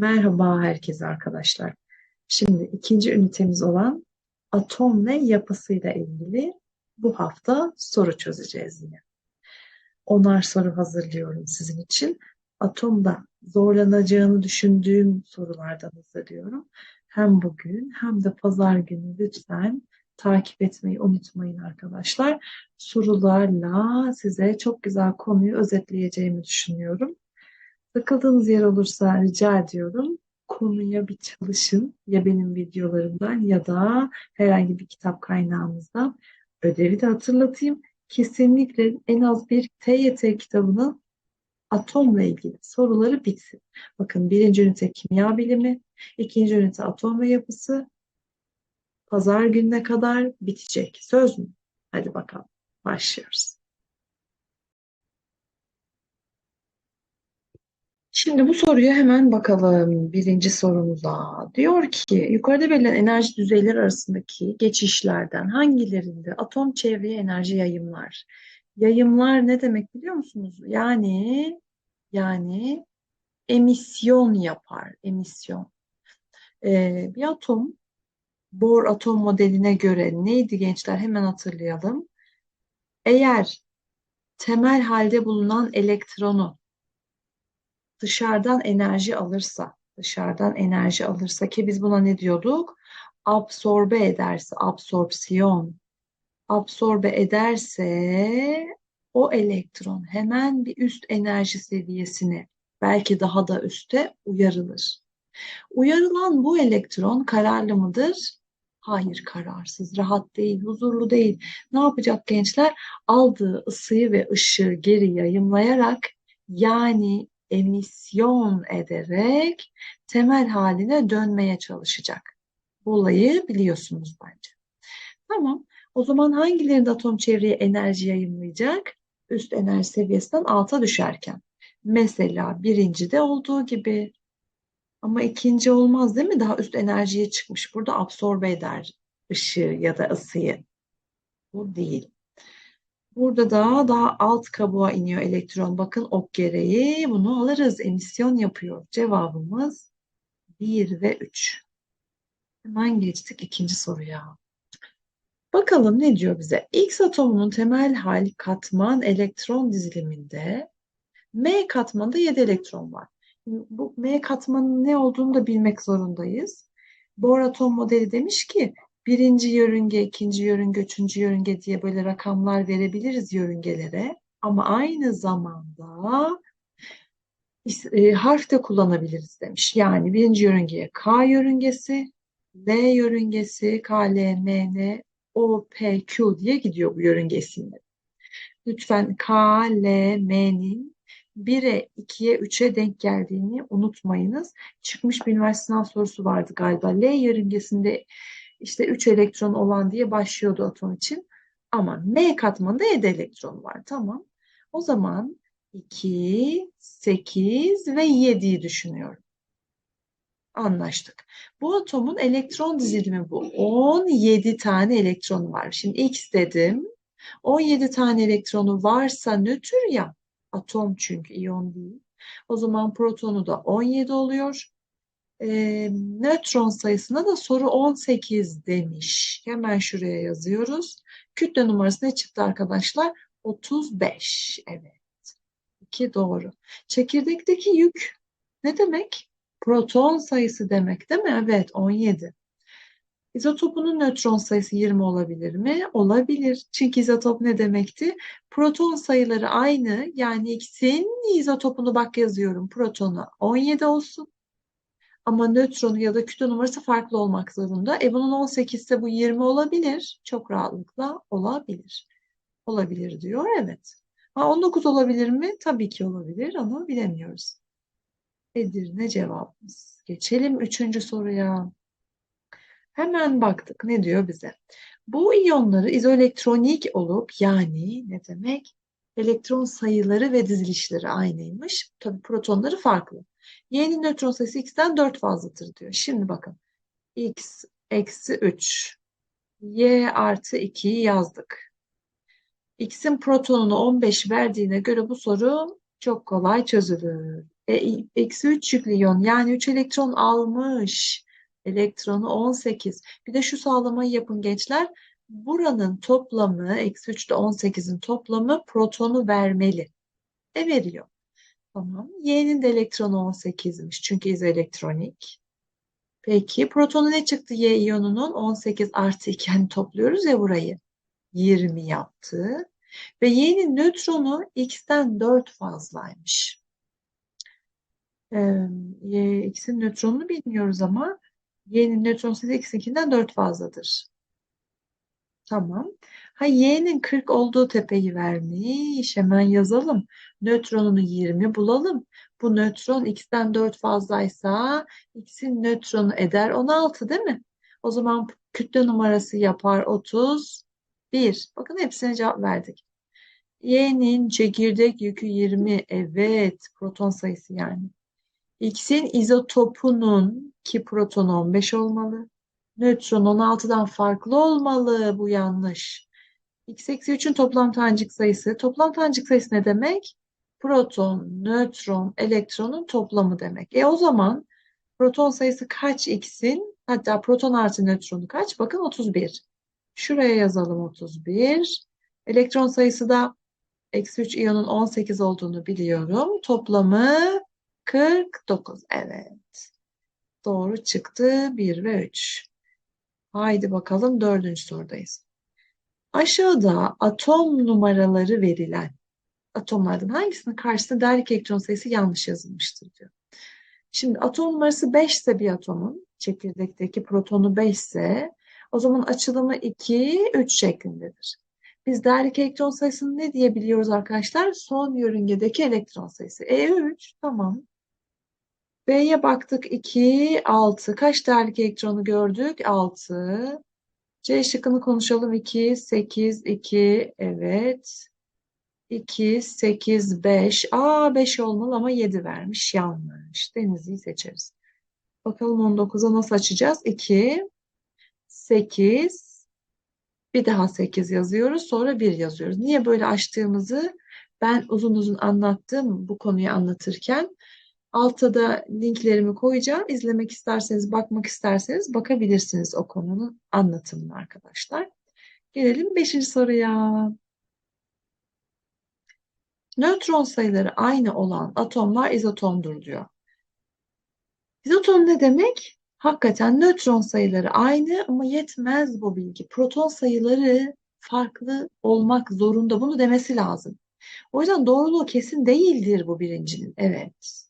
Merhaba herkese arkadaşlar. Şimdi ikinci ünitemiz olan atom ve yapısıyla ilgili bu hafta soru çözeceğiz yine. Onar soru hazırlıyorum sizin için. Atomda zorlanacağını düşündüğüm sorulardan hazırlıyorum. Hem bugün hem de pazar günü lütfen takip etmeyi unutmayın arkadaşlar. Sorularla size çok güzel konuyu özetleyeceğimi düşünüyorum. Takıldığınız yer olursa rica ediyorum konuya bir çalışın ya benim videolarımdan ya da herhangi bir kitap kaynağımızdan ödevi de hatırlatayım. Kesinlikle en az bir TYT kitabının atomla ilgili soruları bitsin. Bakın birinci ünite kimya bilimi, ikinci ünite atom ve yapısı pazar gününe kadar bitecek. Söz mü? Hadi bakalım başlıyoruz. Şimdi bu soruya hemen bakalım. Birinci sorumuza. Diyor ki yukarıda verilen enerji düzeyleri arasındaki geçişlerden hangilerinde atom çevreye enerji yayımlar? Yayımlar ne demek biliyor musunuz? Yani yani emisyon yapar. Emisyon. Ee, bir atom Bohr atom modeline göre neydi gençler? Hemen hatırlayalım. Eğer temel halde bulunan elektronu dışarıdan enerji alırsa, dışarıdan enerji alırsa ki biz buna ne diyorduk? Absorbe ederse, absorpsiyon. Absorbe ederse o elektron hemen bir üst enerji seviyesine, belki daha da üste uyarılır. Uyarılan bu elektron kararlı mıdır? Hayır kararsız, rahat değil, huzurlu değil. Ne yapacak gençler? Aldığı ısıyı ve ışığı geri yayımlayarak yani emisyon ederek temel haline dönmeye çalışacak. Olayı biliyorsunuz bence. Tamam. O zaman hangilerinde atom çevreye enerji yayınlayacak? Üst enerji seviyesinden alta düşerken. Mesela birincide olduğu gibi. Ama ikinci olmaz değil mi? Daha üst enerjiye çıkmış. Burada absorbe eder ışığı ya da ısıyı. Bu değil. Burada da daha alt kabuğa iniyor elektron. Bakın ok gereği bunu alırız. Emisyon yapıyor. Cevabımız 1 ve 3. Hemen geçtik ikinci soruya. Bakalım ne diyor bize? X atomunun temel hal katman elektron diziliminde M katmanında 7 elektron var. Bu M katmanının ne olduğunu da bilmek zorundayız. Bohr atom modeli demiş ki birinci yörünge, ikinci yörünge, üçüncü yörünge diye böyle rakamlar verebiliriz yörüngelere. Ama aynı zamanda e, harf de kullanabiliriz demiş. Yani birinci yörüngeye K yörüngesi, L yörüngesi, K, L, M, N, O, P, Q diye gidiyor bu yörünge isimleri. Lütfen K, L, M'nin 1'e, 2'ye, 3'e denk geldiğini unutmayınız. Çıkmış bir üniversite sınav sorusu vardı galiba. L yörüngesinde işte 3 elektron olan diye başlıyordu atom için. Ama M katmanında 7 elektron var. Tamam. O zaman 2, 8 ve 7'yi düşünüyorum. Anlaştık. Bu atomun elektron dizilimi bu. 17 tane elektronu var. Şimdi X dedim. 17 tane elektronu varsa nötr ya. Atom çünkü iyon değil. O zaman protonu da 17 oluyor e, nötron sayısına da soru 18 demiş. Hemen şuraya yazıyoruz. Kütle numarası ne çıktı arkadaşlar? 35. Evet. 2 doğru. Çekirdekteki yük ne demek? Proton sayısı demek değil mi? Evet 17. İzotopunun nötron sayısı 20 olabilir mi? Olabilir. Çünkü izotop ne demekti? Proton sayıları aynı. Yani X'in izotopunu bak yazıyorum. Protonu 17 olsun. Ama nötronu ya da kütle numarası farklı olmak zorunda. E bunun 18 ise bu 20 olabilir. Çok rahatlıkla olabilir. Olabilir diyor. Evet. Ha, 19 olabilir mi? Tabii ki olabilir ama bilemiyoruz. Edirne cevabımız. Geçelim üçüncü soruya. Hemen baktık. Ne diyor bize? Bu iyonları izoelektronik olup yani ne demek? Elektron sayıları ve dizilişleri aynıymış. Tabii protonları farklı. Y'nin nötron sayısı x'ten 4 fazladır diyor. Şimdi bakın. x eksi 3. Y artı 2'yi yazdık. X'in protonunu 15 verdiğine göre bu soru Çok kolay çözülür. E, eksi 3 yüklü iyon yani 3 elektron almış. Elektronu 18. Bir de şu sağlamayı yapın gençler. Buranın toplamı eksi 3 ile 18'in toplamı protonu vermeli. E veriyor. Tamam. Y'nin de elektronu 18'miş. Çünkü izoelektronik. Peki protonu ne çıktı Y iyonunun? 18 artı 2 hani topluyoruz ya burayı. 20 yaptı. Ve Y'nin nötronu X'ten 4 fazlaymış. Ee, X'in nötronunu bilmiyoruz ama Y'nin nötron sayısı X'inkinden 4 fazladır. Tamam. Ha Y'nin 40 olduğu tepeyi vermiş. Hemen yazalım. Nötronunu 20 bulalım. Bu nötron X'ten 4 fazlaysa X'in nötronu eder 16 değil mi? O zaman kütle numarası yapar 31. Bakın hepsine cevap verdik. Y'nin çekirdek yükü 20. Evet. Proton sayısı yani. X'in izotopunun ki proton 15 olmalı. Nötron 16'dan farklı olmalı. Bu yanlış. X eksi 3'ün toplam tanecik sayısı. Toplam tanecik sayısı ne demek? Proton, nötron, elektronun toplamı demek. E o zaman proton sayısı kaç X'in? Hatta proton artı nötronu kaç? Bakın 31. Şuraya yazalım 31. Elektron sayısı da eksi 3 iyonun 18 olduğunu biliyorum. Toplamı 49. Evet. Doğru çıktı. 1 ve 3. Haydi bakalım dördüncü sorudayız. Aşağıda atom numaraları verilen atomlardan hangisinin karşısında değerlik elektron sayısı yanlış yazılmıştır diyor. Şimdi atom numarası 5 ise bir atomun çekirdekteki protonu 5 ise o zaman açılımı 2, 3 şeklindedir. Biz değerlik elektron sayısını ne diyebiliyoruz arkadaşlar? Son yörüngedeki elektron sayısı. E3 tamam. B'ye baktık 2, 6. Kaç değerlik elektronu gördük? 6. C şıkkını konuşalım. 2, 8, 2. Evet. 2, 8, 5. Aa 5 olmalı ama 7 vermiş. Yanlış. Denizli'yi seçeriz. Bakalım 19'a nasıl açacağız? 2, 8, bir daha 8 yazıyoruz. Sonra 1 yazıyoruz. Niye böyle açtığımızı ben uzun uzun anlattım bu konuyu anlatırken. Altta da linklerimi koyacağım. İzlemek isterseniz, bakmak isterseniz bakabilirsiniz o konunun anlatımına arkadaşlar. Gelelim 5. soruya. Nötron sayıları aynı olan atomlar izotomdur diyor. İzotom ne demek? Hakikaten nötron sayıları aynı ama yetmez bu bilgi. Proton sayıları farklı olmak zorunda. Bunu demesi lazım. O yüzden doğruluğu kesin değildir bu birincinin. Evet.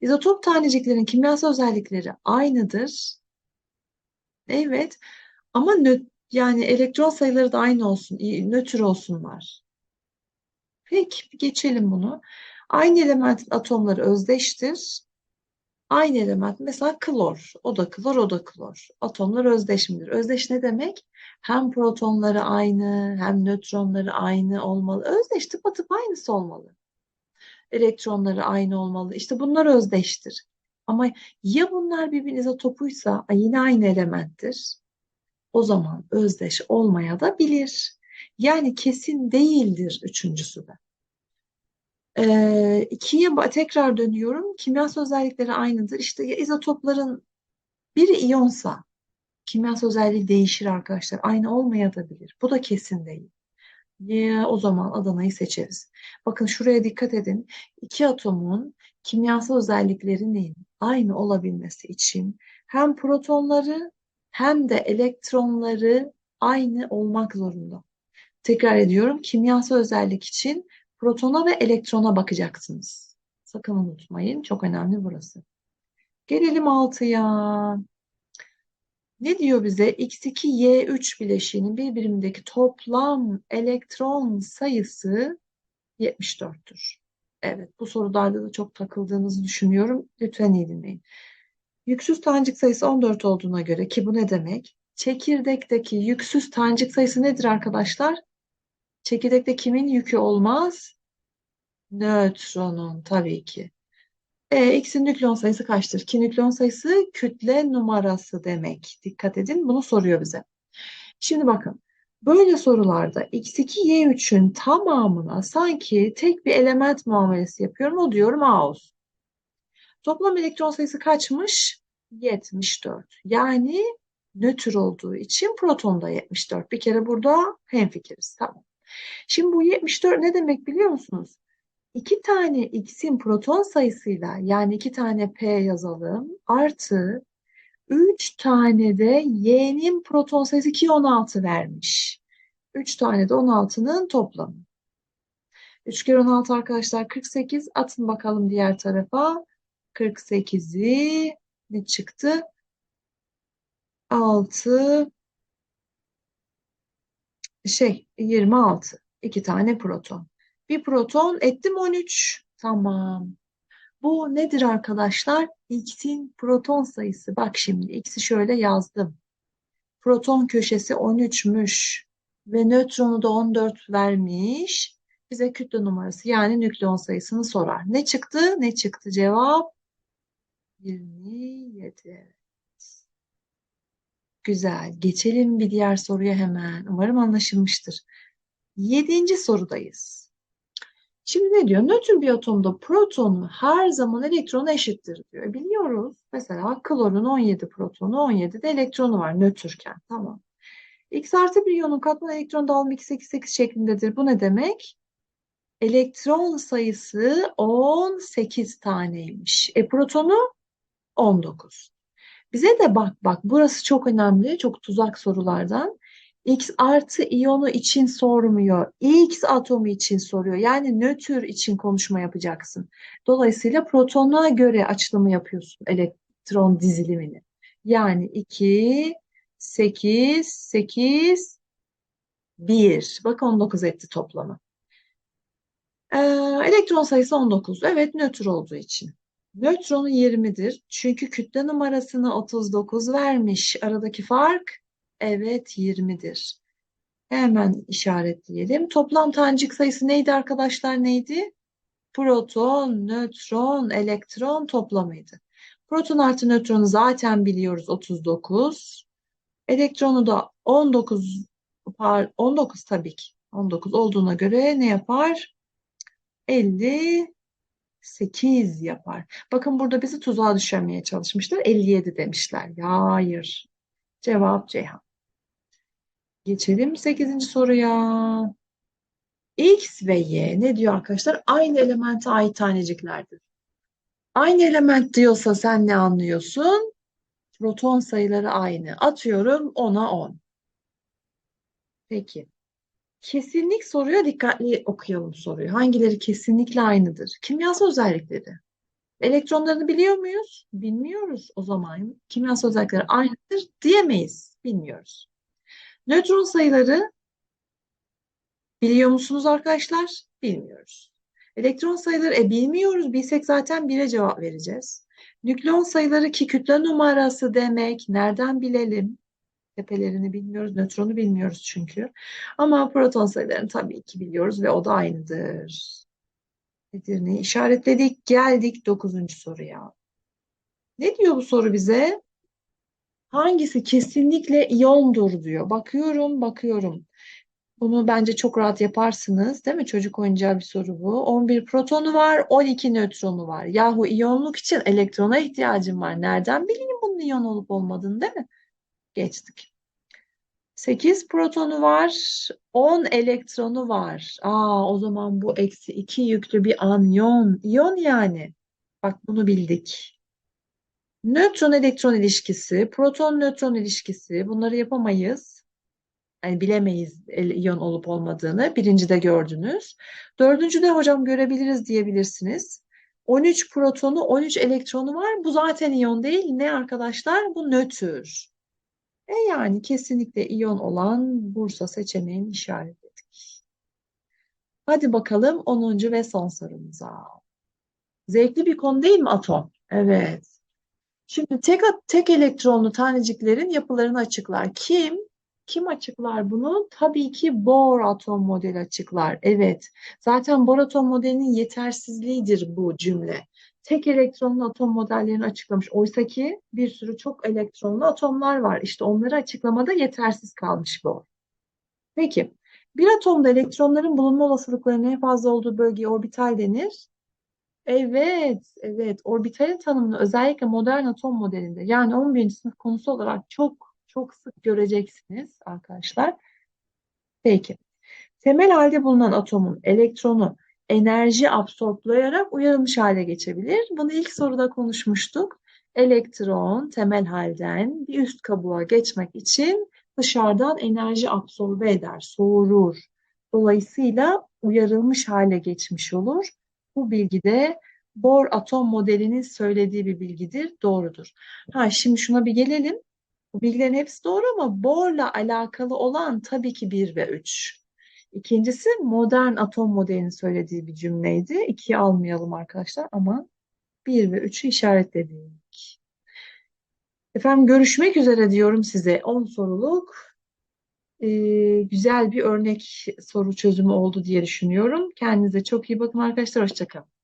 İzotop taneciklerin kimyasal özellikleri aynıdır. Evet. Ama nö yani elektron sayıları da aynı olsun, nötr olsunlar. Peki geçelim bunu. Aynı elementin atomları özdeştir. Aynı element mesela klor. O da klor, o da klor. Atomlar özdeş midir? Özdeş ne demek? Hem protonları aynı, hem nötronları aynı olmalı. Özdeş tıpatıp aynısı olmalı elektronları aynı olmalı. İşte bunlar özdeştir. Ama ya bunlar birbirinin izotopuysa yine aynı elementtir. O zaman özdeş olmaya da bilir. Yani kesin değildir üçüncüsü de. Ee, ikiye tekrar dönüyorum. Kimyasal özellikleri aynıdır. İşte ya izotopların biri iyonsa kimyasal özelliği değişir arkadaşlar. Aynı olmayabilir. Bu da kesin değil. Ya, o zaman Adana'yı seçeriz. Bakın şuraya dikkat edin. İki atomun kimyasal özelliklerinin aynı olabilmesi için hem protonları hem de elektronları aynı olmak zorunda. Tekrar ediyorum. Kimyasal özellik için protona ve elektrona bakacaksınız. Sakın unutmayın. Çok önemli burası. Gelelim 6'ya. Ne diyor bize? X2, Y3 bileşiğinin bir birimindeki toplam elektron sayısı 74'tür. Evet, bu sorularda da çok takıldığınızı düşünüyorum. Lütfen iyi dinleyin. Yüksüz tanecik sayısı 14 olduğuna göre ki bu ne demek? Çekirdekteki yüksüz tanecik sayısı nedir arkadaşlar? Çekirdekte kimin yükü olmaz? Nötronun tabii ki. E, X'in nükleon sayısı kaçtır? Ki nükleon sayısı kütle numarası demek. Dikkat edin bunu soruyor bize. Şimdi bakın Böyle sorularda x2, y3'ün tamamına sanki tek bir element muamelesi yapıyorum. O diyorum A olsun. Toplam elektron sayısı kaçmış? 74. Yani nötr olduğu için proton da 74. Bir kere burada hemfikiriz. Tamam. Şimdi bu 74 ne demek biliyor musunuz? İki tane x'in proton sayısıyla yani iki tane p yazalım artı 3 tane de y'nin proton sayısı ki 16 vermiş. 3 tane de 16'nın toplamı. 3 kere 16 arkadaşlar 48. Atın bakalım diğer tarafa. 48'i ne çıktı? 6 şey 26. 2 tane proton. Bir proton ettim 13. Tamam. Bu nedir arkadaşlar? X'in proton sayısı. Bak şimdi X'i şöyle yazdım. Proton köşesi 13'müş ve nötronu da 14 vermiş. Bize kütle numarası yani nükleon sayısını sorar. Ne çıktı? Ne çıktı cevap? 27. Güzel. Geçelim bir diğer soruya hemen. Umarım anlaşılmıştır. Yedinci sorudayız. Şimdi ne diyor? Nötr bir atomda protonu her zaman elektronu eşittir diyor. E, biliyoruz. Mesela klorun 17 protonu, 17 de elektronu var nötrken. Tamam. X artı bir iyonun katman elektron dağılımı 288 şeklindedir. Bu ne demek? Elektron sayısı 18 taneymiş. E protonu 19. Bize de bak bak burası çok önemli. Çok tuzak sorulardan. X artı iyonu için sormuyor. X atomu için soruyor. Yani nötr için konuşma yapacaksın. Dolayısıyla protona göre açılımı yapıyorsun elektron dizilimini. Yani 2, 8, 8, 1. Bak 19 etti toplamı. Ee, elektron sayısı 19. Evet nötr olduğu için. Nötronu 20'dir. Çünkü kütle numarasını 39 vermiş. Aradaki fark evet 20'dir. Hemen işaretleyelim. Toplam tanecik sayısı neydi arkadaşlar neydi? Proton, nötron, elektron toplamıydı. Proton artı nötronu zaten biliyoruz 39. Elektronu da 19 19 tabii ki. 19 olduğuna göre ne yapar? 58 yapar. Bakın burada bizi tuzağa düşürmeye çalışmışlar. 57 demişler. Ya hayır. Cevap Ceyhan. Geçelim 8. soruya. X ve Y ne diyor arkadaşlar? Aynı elemente ait taneciklerdir. Aynı element diyorsa sen ne anlıyorsun? Proton sayıları aynı. Atıyorum 10'a 10. Peki. Kesinlik soruyor. Dikkatli okuyalım soruyu. Hangileri kesinlikle aynıdır? Kimyasal özellikleri. Elektronlarını biliyor muyuz? Bilmiyoruz o zaman. Kimyasal özellikleri aynıdır diyemeyiz. Bilmiyoruz. Nötron sayıları biliyor musunuz arkadaşlar? Bilmiyoruz. Elektron sayıları e bilmiyoruz. Bilsek zaten 1'e cevap vereceğiz. Nükleon sayıları ki kütle numarası demek. Nereden bilelim? Tepelerini bilmiyoruz. Nötronu bilmiyoruz çünkü. Ama proton sayılarını tabii ki biliyoruz ve o da aynıdır. Edirne'yi işaretledik. Geldik 9. soruya. Ne diyor bu soru bize? Hangisi kesinlikle iyondur diyor. Bakıyorum, bakıyorum. Bunu bence çok rahat yaparsınız, değil mi? Çocuk oyuncağı bir soru bu. 11 protonu var, 12 nötronu var. Yahu iyonluk için elektrona ihtiyacım var. Nereden bileyim bunun iyon olup olmadığını, değil mi? Geçtik. 8 protonu var, 10 elektronu var. Aa, o zaman bu eksi 2 yüklü bir anyon. İyon yani. Bak bunu bildik. Nötron-elektron ilişkisi, proton-nötron ilişkisi bunları yapamayız. Yani bilemeyiz iyon olup olmadığını. Birincide gördünüz. Dördüncüde hocam görebiliriz diyebilirsiniz. 13 protonu, 13 elektronu var. Bu zaten iyon değil. Ne arkadaşlar? Bu nötr. E yani kesinlikle iyon olan Bursa seçeneğini işaretledik. Hadi bakalım 10. ve son sorumuza. Zevkli bir konu değil mi atom? Evet. Şimdi tek tek elektronlu taneciklerin yapılarını açıklar. Kim? Kim açıklar bunu? Tabii ki Bohr atom modeli açıklar. Evet. Zaten Bohr atom modelinin yetersizliğidir bu cümle. Tek elektronlu atom modellerini açıklamış. Oysa ki bir sürü çok elektronlu atomlar var. İşte onları açıklamada yetersiz kalmış Bohr. Peki. Bir atomda elektronların bulunma olasılıklarının en fazla olduğu bölgeye orbital denir. Evet, evet. Orbitalin tanımını özellikle modern atom modelinde yani 11. sınıf konusu olarak çok çok sık göreceksiniz arkadaşlar. Peki. Temel halde bulunan atomun elektronu enerji absorplayarak uyarılmış hale geçebilir. Bunu ilk soruda konuşmuştuk. Elektron temel halden bir üst kabuğa geçmek için dışarıdan enerji absorbe eder, soğurur. Dolayısıyla uyarılmış hale geçmiş olur. Bu bilgi de Bohr atom modelinin söylediği bir bilgidir, doğrudur. Ha, şimdi şuna bir gelelim. Bu bilgilerin hepsi doğru ama Bohr'la alakalı olan tabii ki 1 ve 3. İkincisi modern atom modelinin söylediği bir cümleydi. İkiyi almayalım arkadaşlar ama 1 ve 3'ü işaretledik. Efendim görüşmek üzere diyorum size. 10 soruluk e, güzel bir örnek soru çözümü oldu diye düşünüyorum. Kendinize çok iyi bakın arkadaşlar. Hoşçakalın.